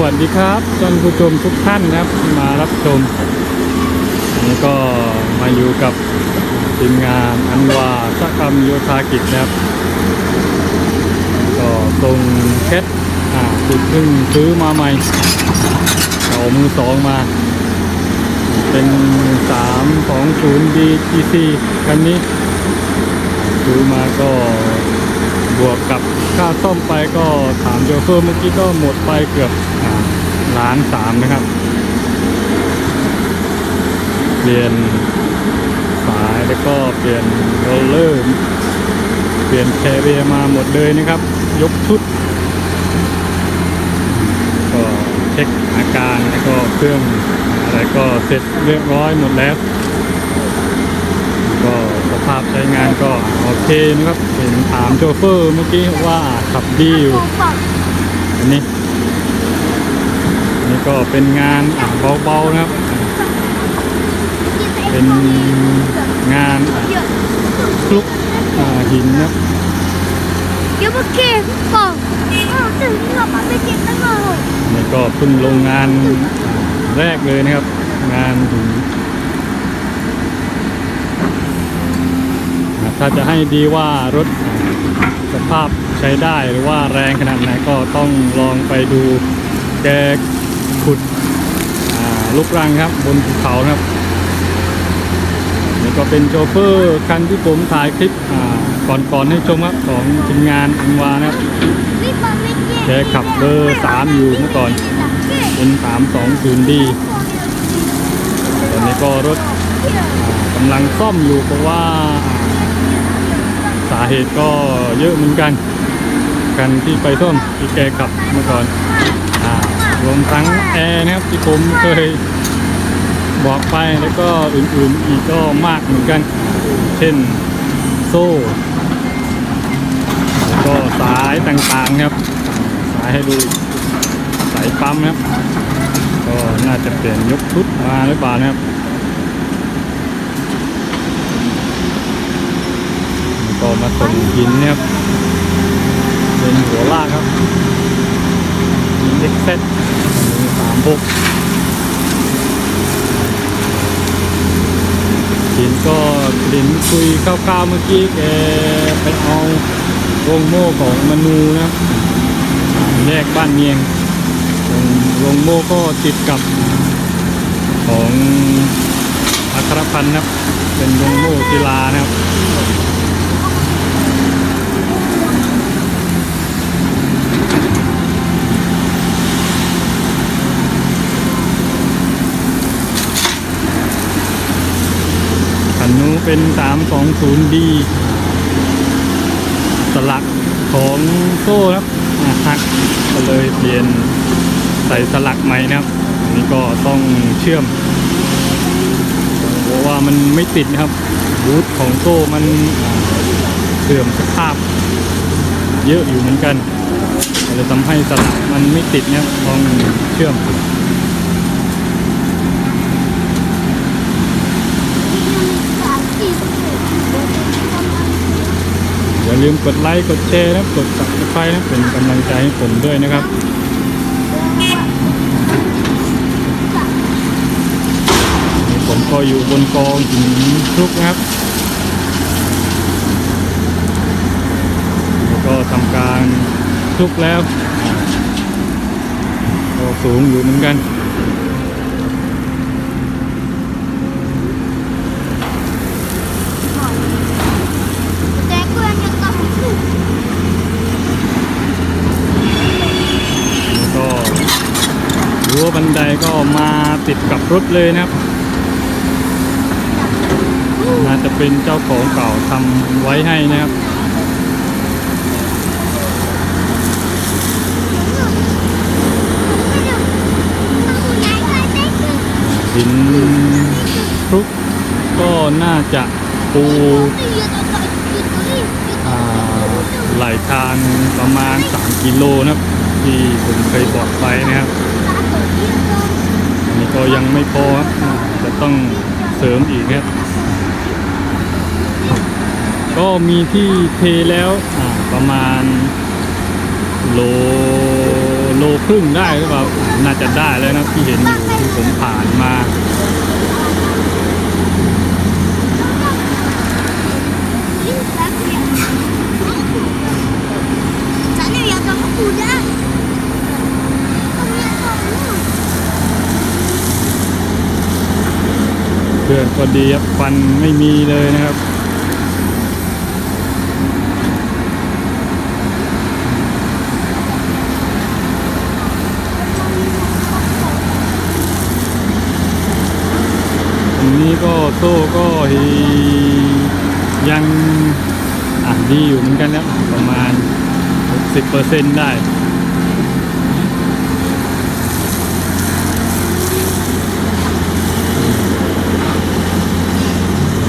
วัสดีครับท่านผู้ชมทุกท่านนะครับมารับชมอันนี้ก็มาอยู่กับทีมงานอันวาสกรรมโยธากิจนะครับ ก็ตรงแคทอ่าติดเพิ่งซื้อมาใหม่เอามือสองมา เป็น3 2 0 D GC คันนี้ซื้อมาก็ บวกกับค่าซ่อมไปก็ถามโชเฟอร์เมื่อกี้ก็หมดไปเกือบล้านสามนะครับ เปลี่ยนสายแล้วก็เปลี่ยนโรลเลอร์ เปลี่ยนแคเรียมาหมดเลยนะครับ ยกชุด ก็เช็คอาการแล้วก็เครื่องอะไรก็เสร็จเรียบร้อยหมดแล้ว สภาพใช้งานก็โอเคนะครับเห็นถามโชเฟอร์เมื่อกี้ว่าขับดีอยู่อันนี้นี่ก็เป็นงานอะเบาๆนะครับ เป็นงานคลุกหินนะครับเดี๋ยวมาเก็บก่องนี่ก็เพิ่งลงงานแรกเลยนะครับ งานหินอะ ถ้าจะให้ดีว่ารถสภาพใช้ได้หรือว่าแรงขนาดไหนก็ต้องลองไปดูแกขุดลูกรังครับบนภูเขานะครับนี่ก็เป็นโชเฟอร์คันที่ผมถ่ายคลิปก่อนๆให้ชมครับของทีมงานอันวานะครับแกขับเบอร์สามอยู่เมื่อก่อนเป็น 320D ตอนนี้ก็รถกำลังซ่อมอยู่เพราะว่าาเหตุก็เยอะเหมือนกัน กันที่ไปซ่อมที่แกขับเมื่อก่อนรวมทั้งแอร์นะครับที่ผมเคยบอกไปแล้วก็อื่นๆอีกก็มากเหมือนกัน เช่นโซ่ก็สายต่างๆครับ สายให้ดูสายปั๊มนะครับ ก็น่าจะเปลี่ยนยกชุดมาหรือเปล่านะครับแล้ว ก็มาส่งหินนะครับเป็นหัวลากครับหินเอ็กเซตสามหกหินก็ดินคุยคร่าวๆเมื่อกี้แกไปเอาวงโม่ของมนูนะแยกบ้านเมียงโรงโม่ก็ติดกับของอัครพันธ์นะครับ เป็นโรงโม่กีฬานะครับ คันนู้เป็น 320D สลักของโซ่ครับอะหักก็เลยเปลี่ยนใส่สลักใหม่นะครับอันนี้ก็ต้องเชื่อมเพราะว่ามันไม่ติดนะครับบูทของโซ่มันเสื่อมสภาพเยอะอยู่เหมือนกัน ก็เลยทำให้สลักมันไม่ติดเนะครับต้องเชื่อมอย่าลืมกดไลค์กดแชร์นะกด subscribe นะเป็นกำลังใจให้ผมด้วยนะครับผมก็อยู่บนกองหินคลุกนะครับแล้วก็ทำการ คลุกแล้วก็สูงอยู่เหมือนกันแต่เพื่อนยังต้องถูกแล้วก็รั้วบันไดก็มาติดกับรถเลยนะครับน่าจะเป็นเจ้าของเก่าทำไว้ให้นะครับ หินคลุกก็น่าจะปูอ่าไหลทางประมาณ 3 กิโลนะครับ ที่ผมเคยบอกไปนะครับอันนี้ก็ยังไม่พอครับจะต้องเสริมอีกครับ ก็มีที่เทแล้วประมาณโล รึ่งได้หรือเปล่าน่าจะได้แล้วนะที่เห็นอยู่ที่ผมผ่านมาเพื่อนก็ดีครับฟันไม่มีเลยนะครับ ดีอยู่เหมือนกันครับ ประมาณ 60%ได้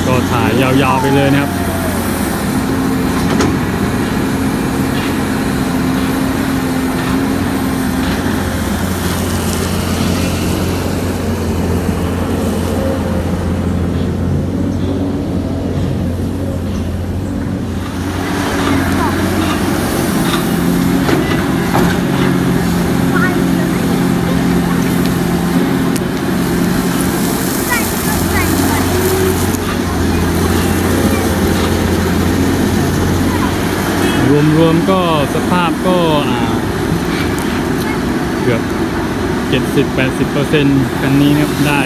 ก็ถ่ายยาวๆไปเลยนะครับ รวมๆก็สภาพก็อ่าเกือบ 70-80%คันนี้นะครับได้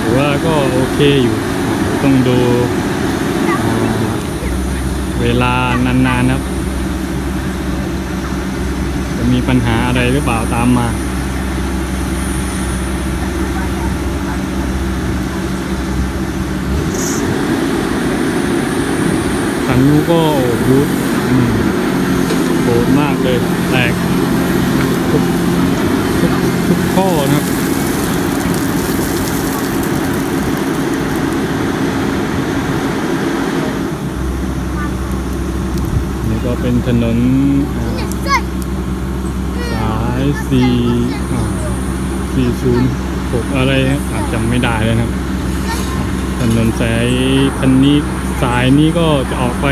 ถือว่าก็โอเคอยู่ ต้องดูเวลานานๆนะครับ จะมีปัญหาอะไรหรือเปล่าตามมาขันนู้ก็โอ้ หอืมโหดมากเลยแตกทุกทุกทุกข้อนะครับนี่ก็เป็นถนนสายสี่สี่ศูนย์หกอะไรอาจจำไม่ได้เลยนะครับ ถนนสายพันนี้สายนี้ก็จะออกไป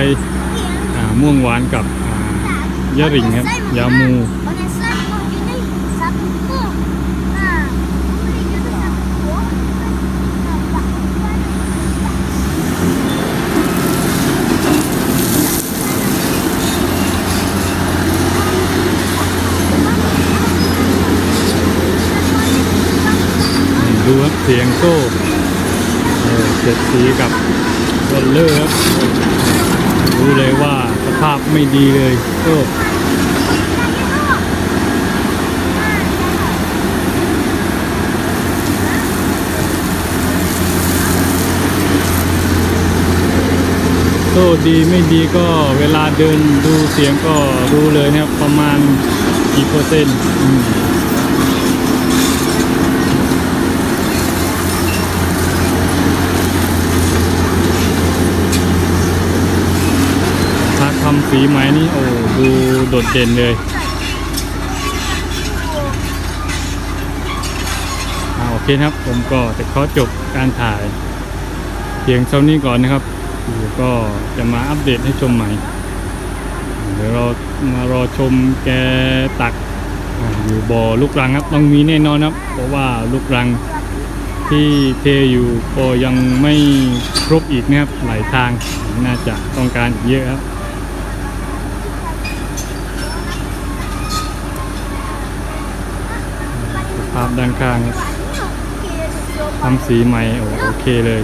ม่วงหวานกับ ยาริงครับ ยามูดูครับเสียงโซ่เจ็ดสีกับวอลเลอร์ครับรู้เลยว่า ภาพไม่ดีเลยโซ่โซ่ดีไม่ดีก็เวลาเดินดูเสียงก็รู้เลยนะครับประมาณกี่เปอร์เซ็นต์ อืมถ้าทำสีไม้นี่โอ้ดูโดดเด่นเลยอ่าโอเคครับ ผมก็จะขอจบการถ่ายเพียงเท่านี้ก่อนนะครับเดี๋ยวก็จะมาอัปเดตให้ชมใหม่ เดี๋ยวเรามารอชมแกตักอยู่บ่อลูกรังครับ ต้องมีแน่นอนครับ เพราะว่าลูกรังที่เทอยู่ก็ยังไม่ครบอีกนะครับหลายทางน่าจะต้องการเยอะครับ ภาพด้านข้างทำสีใหม่โอเคเลย